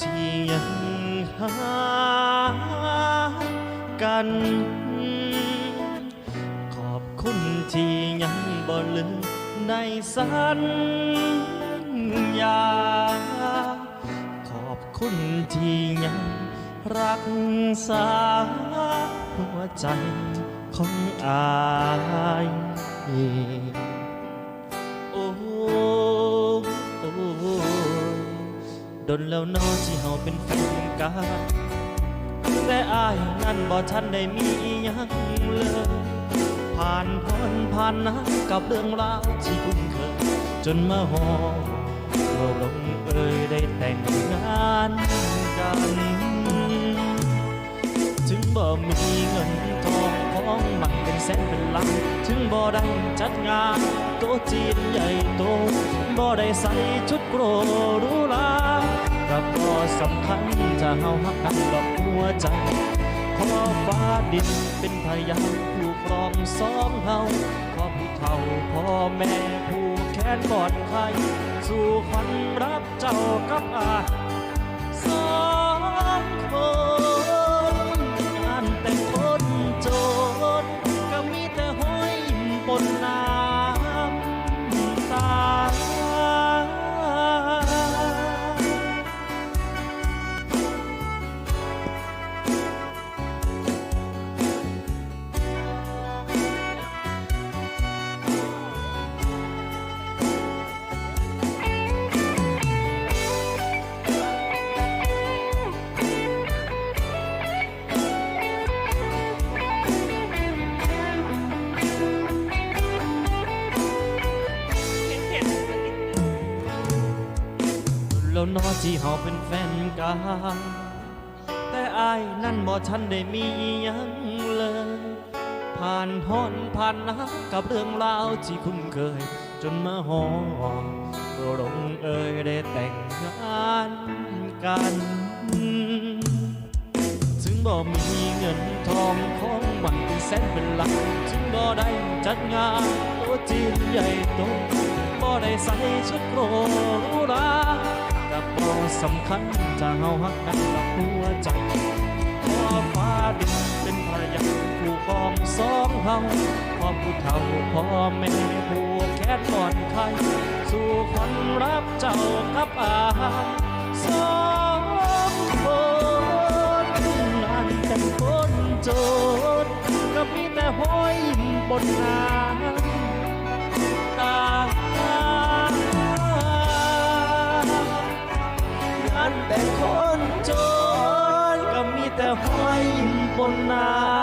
ที่ยังหากัน ขอบคุณที่ยังบ่ลืมในสัญญา ขอบคุณที่ยังรักษาหัวใจของอาย ดนแล้วนอที่เฮาเป็นแฟนกันแต่อายนั้นบ่ทันได้มีอิหยังเลยผ่านพ้นผ่านน้ำกับเรื่องราวที่คุ้นเคยจนมาหอเราลงเอ่ยได้แต่งงานกัน ถึงบ่มีเงินทองของมันเป็นแสนเป็นล้านถึงบ่ได้จัดงานโต๊ะจีนใหญ่โตบ่ได้ใส่ชุดโกรรูหรา กับก็สำคัญจะเฮาหักกันดอกหัวใจขอฟ้าดินเป็นพยานผู้ครองสองเฮาขอพี่เฒ่าพ่อแม่ผู้แค้นบอดใครสู่ขันรับเจ้ากับอา นอที่เฮาเป็นแฟนกันแต่อายนั่นบ่ทันได้มีอิหยังเลย ผ่านฮ้อนผ่านน้ำกับเรื่องราวที่คุ้นเคย จนมาหอมลงเอ่ยได้แต่งงานกัน ถึงบ่มีเงินทองของมันเป็นแสนเป็นล้านถึงบ่ได้จัดงานโต๊ะจีนใหญ่โตบ่ได้ใส่ชุดโกร สำคัญถ้าเฮาฮักกันกับหัวใจขอฟ้าดินเป็นภรรยาผู้ครองสองเฮาขอผู้เฒ่าพ่อแม่ผู้แค้นก่อนใคร สู่ขวัญรับเจ้ากับอายสองคนงานแต่งคนจรก็มีแต่ห้อยบนหน้า ห้อยยิ้มบนหน้า